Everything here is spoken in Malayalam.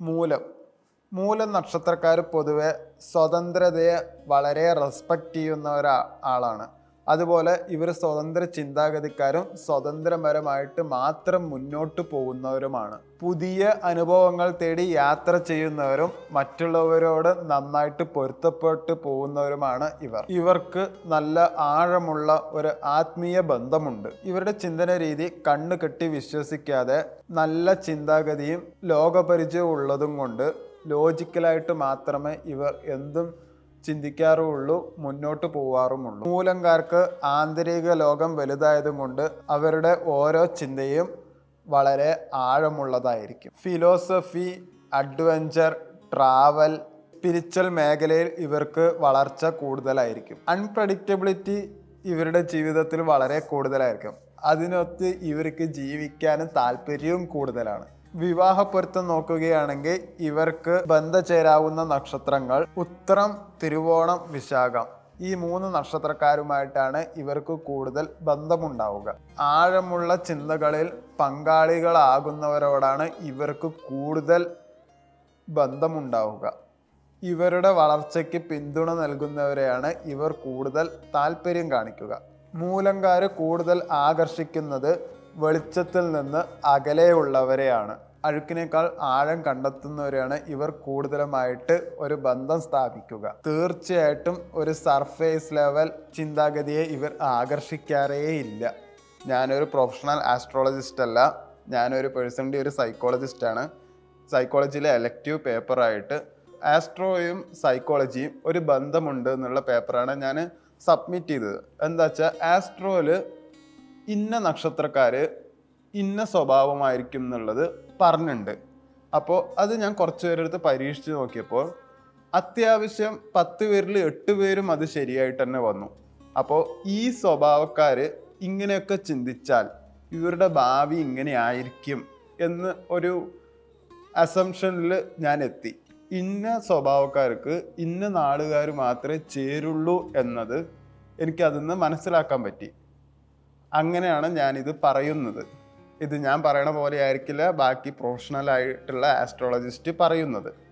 മൂലം. മൂലം നക്ഷത്രക്കാർ പൊതുവെ സ്വതന്ത്രതയെ വളരെ റെസ്പെക്റ്റ് ചെയ്യുന്ന ഒരാ ആളാണ്. അതുപോലെ ഇവർ സ്വതന്ത്ര ചിന്താഗതിക്കാരും സ്വതന്ത്രപരമായിട്ട് മാത്രം മുന്നോട്ട് പോകുന്നവരുമാണ്. പുതിയ അനുഭവങ്ങൾ തേടി യാത്ര ചെയ്യുന്നവരും മറ്റുള്ളവരോട് നന്നായിട്ട് പൊരുത്തപ്പെട്ട് പോകുന്നവരുമാണ് ഇവർ. ഇവർക്ക് നല്ല ആഴമുള്ള ഒരു ആത്മീയ ബന്ധമുണ്ട്. ഇവരുടെ ചിന്തന രീതി കണ്ണു കെട്ടി വിശ്വസിക്കാതെ നല്ല ചിന്താഗതിയും ലോകപരിചയവും ഉള്ളതും കൊണ്ട് ലോജിക്കലായിട്ട് മാത്രമേ ഇവർ എന്തും ചിന്തിക്കാറുമുള്ളൂ മുന്നോട്ട് പോവാറുമുള്ളൂ. മൂലങ്കാർക്ക് ആന്തരിക ലോകം വലുതായതും കൊണ്ട് അവരുടെ ഓരോ ചിന്തയും വളരെ ആഴമുള്ളതായിരിക്കും. ഫിലോസഫി അഡ്വഞ്ചർ ട്രാവൽ സ്പിരിച്വൽ മേഖലയിൽ ഇവർക്ക് വളർച്ച കൂടുതലായിരിക്കും. അൺപ്രഡിക്റ്റബിലിറ്റി ഇവരുടെ ജീവിതത്തിൽ വളരെ കൂടുതലായിരിക്കും. അതിനൊത്ത് ഇവർക്ക് ജീവിക്കാനും താല്പര്യവും കൂടുതലാണ്. വിവാഹ പൊരുത്തം നോക്കുകയാണെങ്കിൽ ഇവർക്ക് ബന്ധചേരാവുന്ന നക്ഷത്രങ്ങൾ ഉത്തരം തിരുവോണം വിശാഖം ഈ മൂന്ന് നക്ഷത്രക്കാരുമായിട്ടാണ് ഇവർക്ക് കൂടുതൽ ബന്ധമുണ്ടാവുക. ആഴമുള്ള ചിന്തകളിൽ പങ്കാളികളാകുന്നവരോടാണ് ഇവർക്ക് കൂടുതൽ ബന്ധമുണ്ടാവുക. ഇവരുടെ വളർച്ചയ്ക്ക് പിന്തുണ നൽകുന്നവരെയാണ് ഇവർ കൂടുതൽ താല്പര്യം കാണിക്കുക. മൂലങ്കാര് കൂടുതൽ ആകർഷിക്കുന്നത് വെളിച്ചത്തിൽ നിന്ന് അകലെയുള്ളവരെയാണ്. അഴുക്കിനേക്കാൾ ആഴം കണ്ടെത്തുന്നവരെയാണ് ഇവർ കൂടുതലുമായിട്ട് ഒരു ബന്ധം സ്ഥാപിക്കുക. തീർച്ചയായിട്ടും ഒരു സർഫേസ് ലെവൽ ചിന്താഗതിയെ ഇവർ ആകർഷിക്കാറേ ഇല്ല ഞാനൊരു പ്രൊഫഷണൽ ആസ്ട്രോളജിസ്റ്റ് അല്ല. ഞാനൊരു പേഴ്സണലി ഒരു സൈക്കോളജിസ്റ്റാണ് സൈക്കോളജിയിലെ എലക്റ്റീവ് പേപ്പറായിട്ട് ആസ്ട്രോയും സൈക്കോളജിയും ഒരു ബന്ധമുണ്ട് എന്നുള്ള പേപ്പറാണ് ഞാൻ സബ്മിറ്റ് ചെയ്തത്. എന്താ വെച്ചാൽ ആസ്ട്രോയിൽ ഇന്ന നക്ഷത്രക്കാർ ഇന്ന സ്വഭാവമായിരിക്കും എന്നുള്ളത് പറഞ്ഞിട്ടുണ്ട് അപ്പോൾ അത് ഞാൻ കുറച്ച് പേരെടുത്ത് പരീക്ഷിച്ച് നോക്കിയപ്പോൾ അത്യാവശ്യം പത്ത് പേരിൽ എട്ട് പേരും അത് ശരിയായിട്ട് തന്നെ വന്നു. അപ്പോൾ ഈ സ്വഭാവക്കാർ ഇങ്ങനെയൊക്കെ ചിന്തിച്ചാൽ ഇവരുടെ ഭാവി ഇങ്ങനെ ആയിരിക്കും എന്ന് ഒരു അസംഷനിൽ ഞാൻ എത്തി. ഇന്ന സ്വഭാവക്കാർക്ക് ഇന്ന നാടുകാർ മാത്രമേ ചേരുള്ളൂ എന്നത് എനിക്ക് അതിന്ന് മനസ്സിലാക്കാൻ പറ്റി. അങ്ങനെയാണ് ഞാനിത് പറയുന്നത്. ഇത് ഞാൻ പറയണ പോലെ ആയിരിക്കില്ല ബാക്കി പ്രൊഫഷണൽ ആയിട്ടുള്ള ആസ്ട്രോളജിസ്റ്റ് പറയുന്നത്.